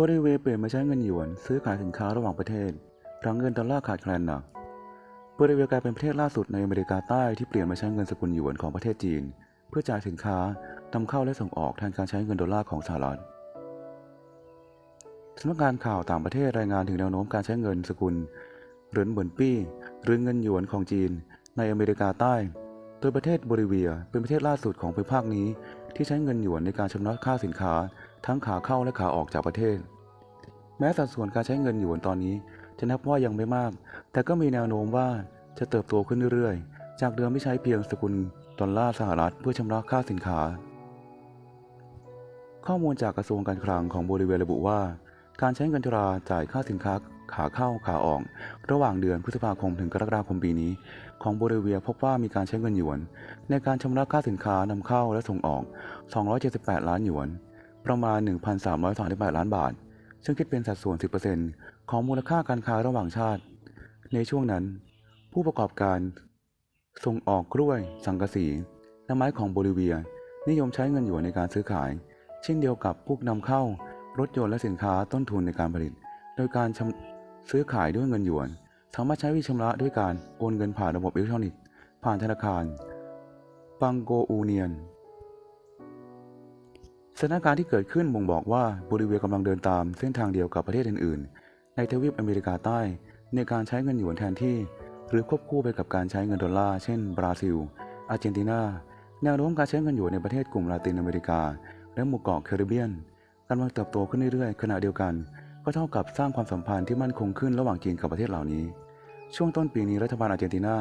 บริเวเปลี่ยนมาใช้เงินหยวน ซื้อขายสินค้าระหว่างประเทศหลังเงินดอลลาร์ขาดแคลนหนักบริเวณกลายเป็นประเทศล่าสุดในอเมริกาใต้ที่เปลี่ยนมาใช้เงินสกุลหยวนของประเทศจีน เพื่อจ่ายสินค้านำเข้าและส่งออกแทนการใช้เงินดอลลาร์ของสหรัฐสำนักงานข่าวต่างประเทศรายงานถึงแนวโน้มการใช้เงินสกุลเหรินเหมือนปี้ หรือเงินหยวนของจีน ในอเมริกาใต้ โดยประเทศโบลิเวียเป็นประเทศล่าสุดของภูมิภาคนี้ที่ใช้เงินหยวนในการชำระค่าสินค้า ทั้งขาเข้าและขาออกจากประเทศ แม้สัดส่วนการใช้เงินหยวนตอนนี้ จะนับว่ายังไม่มาก แต่ก็มีแนวโน้มว่าจะเติบโตขึ้นเรื่อยๆ จากเดิมที่ใช้เพียงสกุลดอลลาร์สหรัฐเพื่อชำระค่าสินค้า ข้อมูลจากกระทรวงการคลังของโบลิเวียระบุว่า การใช้เงินตราจ่ายค่าสินค้าขาเข้าขาออก ระหว่างเดือนพฤษภาคมถึงกรกฎาคมปีนี้ ของโบลิเวียพบว่ามีการใช้เงินหยวน ในการชำระค่าสินค้านำเข้าและส่งออก 278 ล้านหยวน ประมาณ 1,338 ล้านบาท ซึ่งคิดเป็นสัดส่วน 10%ของมูลค่าการค้าระหว่างชาติ ในช่วงนั้น ผู้ประกอบการ ส่งออกกล้วย สังกะสีและไม้ของโบลิเวีย นิยมใช้เงินหยวนในการซื้อขาย เช่นเดียวกับผู้นำเข้ารถยนต์และสินค้าต้นทุนในการผลิต โดยการซื้อขายด้วยเงินหยวน สามารถใช้วิธีชำระด้วยการโอนเงินผ่านระบบอิเล็กทรอนิกส์ผ่านธนาคาร ปังโกอูเนียน สถานการณ์ที่เกิดขึ้นบ่งบอกว่าโบลิเวียกำลังเดินตามเส้นทางเดียวกับประเทศอื่นๆ ในทวีปอเมริกาใต้ ในการใช้เงินหยวนแทนที่ หรือควบคู่ไปกับการใช้เงินดอลลาร์เช่น บราซิล อาร์เจนตินา แนวโน้มการใช้เงินหยวนในประเทศกลุ่มลาตินอเมริกา และหมู่เกาะแคริบเบียนกำลังเติบโตขึ้นเรื่อยๆ ขณะเดียวกัน ก็เท่ากับสร้างความสัมพันธ์ที่มั่นคงขึ้นระหว่างจีนกับประเทศเหล่านี้ ช่วงต้นปีนี้รัฐบาลอาร์เจนตินา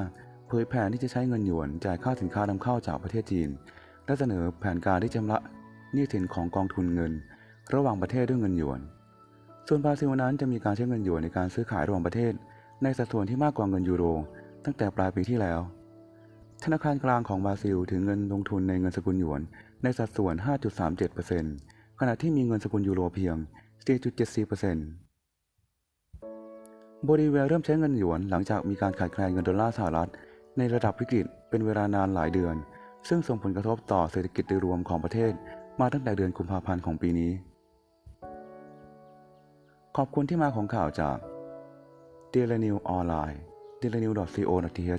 เผยแผนที่จะใช้เงินหยวนจ่ายค่าสินค้านำเข้าจากประเทศจีนและเสนอแผนการที่จะชำระ หนี้สินของกองทุนเงิน ระหว่างประเทศด้วยเงินหยวน ส่วนบราซิลนั้นจะมีการใช้เงินหยวนในการซื้อขายระหว่างประเทศ ในสัดส่วนที่มากกว่าเงินยูโร ตั้งแต่ปลายปีที่แล้ว ธนาคารกลางของบราซิลถือเงินลงทุนในเงินสกุลหยวน ในสัดส่วน 5.37%ขณะที่มีเงินสกุลยูโรเพียง 4.74%โบลิเวียเริ่มใช้เงินหยวนหลังจากมีการขาดแคลนเงินดอลลาร์สหรัฐ ในระดับวิกฤตเป็นเวลานานหลายเดือนซึ่งส่งผลกระทบต่อเศรษฐกิจโดยรวมของประเทศ มาตั้งแต่เดือนกุมภาพันธ์ของปีนี้ ขอบคุณที่มาของข่าวจาก d ด i l y News ออนไลน์ d a i l y News co th